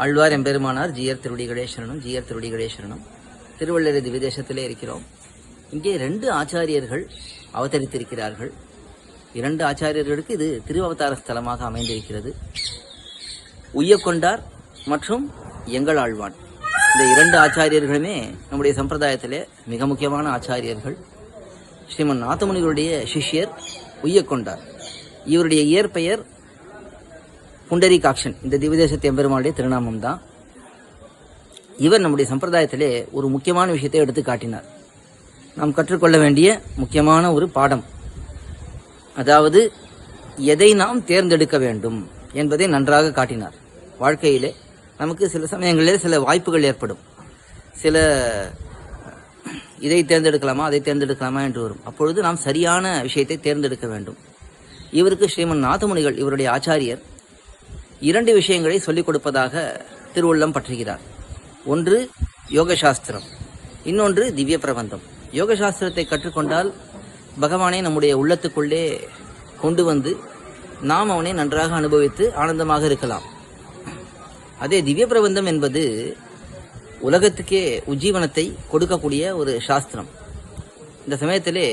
ஆழ்வார் எம்பெருமானார் ஜியர் திருடி கணேஸ்வரனும் ஜியர் திருடி கணேஸ்வரனும் திருவள்ளரி திவ்யதேசத்திலே இருக்கிறோம். இங்கே ரெண்டு ஆச்சாரியர்கள் அவதரித்திருக்கிறார்கள். இரண்டு ஆச்சாரியர்களுக்கு இது திருவவதார ஸ்தலமாக அமைந்திருக்கிறது. உய்யக்கொண்டார் மற்றும் எங்கள் ஆழ்வான். இந்த இரண்டு ஆச்சாரியர்களுமே நம்முடைய சம்பிரதாயத்திலே மிக முக்கியமான ஆச்சாரியர்கள். ஸ்ரீமன் நாத்தமுனிகளுடைய சிஷ்யர் உய்யக்கொண்டார். இவருடைய இயற்பெயர் புண்டரீகாக்ஷன் இந்த திவதேசத்து எம்பெருமானுடைய திருநாமம் தான். இவர் நம்முடைய சம்பிரதாயத்திலே ஒரு முக்கியமான விஷயத்தை எடுத்து காட்டினார். நாம் கற்றுக்கொள்ள வேண்டிய முக்கியமான ஒரு பாடம். அதாவது எதை நாம் தேர்ந்தெடுக்க வேண்டும் என்பதை நன்றாக காட்டினார். வாழ்க்கையிலே நமக்கு சில சமயங்களில் சில வாய்ப்புகள் ஏற்படும். சில இதை தேர்ந்தெடுக்கலாமா அதை தேர்ந்தெடுக்கலாமா என்று வரும். அப்பொழுது நாம் சரியான விஷயத்தை தேர்ந்தெடுக்க வேண்டும். இவருக்கு ஸ்ரீமன் நாதமுனிகள் இவருடைய ஆச்சாரியர் இரண்டு விஷயங்களை சொல்லிக் கொடுப்பதாக திருவள்ளம் பற்றுகிறார். ஒன்று யோக சாஸ்திரம் இன்னொன்று திவ்ய பிரபந்தம் யோக சாஸ்திரத்தை கற்றுக்கொண்டால் பகவானை நம்முடைய உள்ளத்துக்குள்ளே கொண்டு வந்து நாம் அவனை நன்றாக அனுபவித்து ஆனந்தமாக இருக்கலாம். அதே திவ்ய பிரபந்தம் என்பது உலகத்துக்கே உஜ்ஜீவனத்தை கொடுக்கக்கூடிய ஒரு சாஸ்திரம். இந்த சமயத்திலே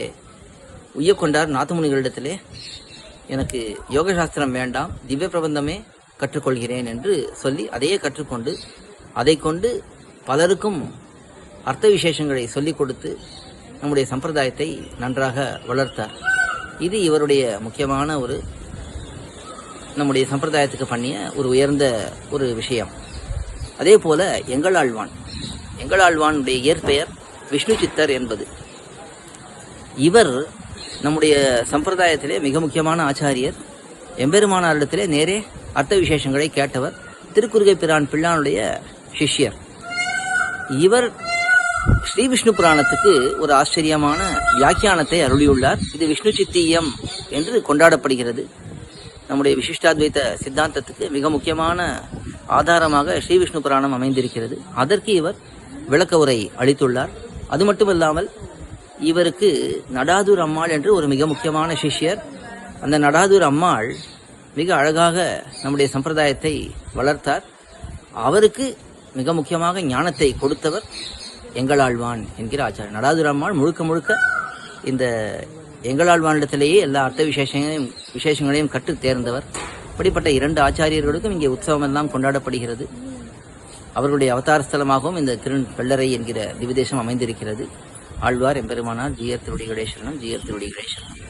உய்யக்கொண்டார் நாத்துமுனிகளிடத்திலே எனக்கு யோக சாஸ்திரம் வேண்டாம் திவ்ய பிரபந்தமே கற்றுக்கொள்கிறேன் என்று சொல்லி அதையே கற்றுக்கொண்டு அதை கொண்டு பலருக்கும் அர்த்த விசேஷங்களை சொல்லிக் கொடுத்து நம்முடைய சம்பிரதாயத்தை நன்றாக வளர்த்தார். இது இவருடைய முக்கியமான ஒரு நம்முடைய சம்பிரதாயத்துக்கு பண்ணிய ஒரு உயர்ந்த ஒரு விஷயம். அதே போல எங்களாழ்வான் எங்களாழ்வானுடைய இயற்பெயர் விஷ்ணு சித்தர் என்பது. இவர் நம்முடைய சம்பிரதாயத்திலே மிக முக்கியமான ஆச்சாரியர். எம்பெருமானாரிடத்திலே நேரே அர்த்த விசேஷங்களை கேட்டவர் திருக்குறுகை பிரான் பிள்ளானுடைய சிஷ்யர். இவர் ஸ்ரீ விஷ்ணு புராணத்துக்கு ஒரு ஆச்சரியமான வியாக்கியானத்தை அருளியுள்ளார். இது விஷ்ணு சித்தியம் என்று கொண்டாடப்படுகிறது. நம்முடைய விசிஷ்டாத்வைத்த சித்தாந்தத்துக்கு மிக முக்கியமான ஆதாரமாக ஸ்ரீ விஷ்ணு புராணம் அமைந்திருக்கிறது. அதற்கு இவர் விளக்க உரை அளித்துள்ளார். அது மட்டுமல்லாமல் இவருக்கு நடாதூர் அம்மாள் என்று ஒரு மிக முக்கியமான சிஷ்யர். அந்த நடாதூர் அம்மாள் மிக அழகாக நம்முடைய சம்பிரதாயத்தை வளர்த்தார். அவருக்கு மிக முக்கியமாக ஞானத்தை கொடுத்தவர் எங்களாழ்வான் என்கிற ஆச்சாரியர். நடாதுராமான் முழுக்க முழுக்க இந்த எங்களாழ்வானிடத்திலேயே எல்லா அர்த்த விசேஷங்களையும் விசேஷங்களையும் கற்று தேர்ந்தவர். இப்படிப்பட்ட இரண்டு ஆச்சாரியர்களுக்கும் இங்கே உற்சவம் எல்லாம் கொண்டாடப்படுகிறது. அவர்களுடைய அவதார ஸ்தலமாகவும் இந்த திரு வெள்ளரை என்கிற திவிதேசம் அமைந்திருக்கிறது. ஆழ்வார் எம்பெருமானார் ஜியர் திருடி கணேஸ்வரனும் ஜியர் திருடி கணேஸ்வரனும்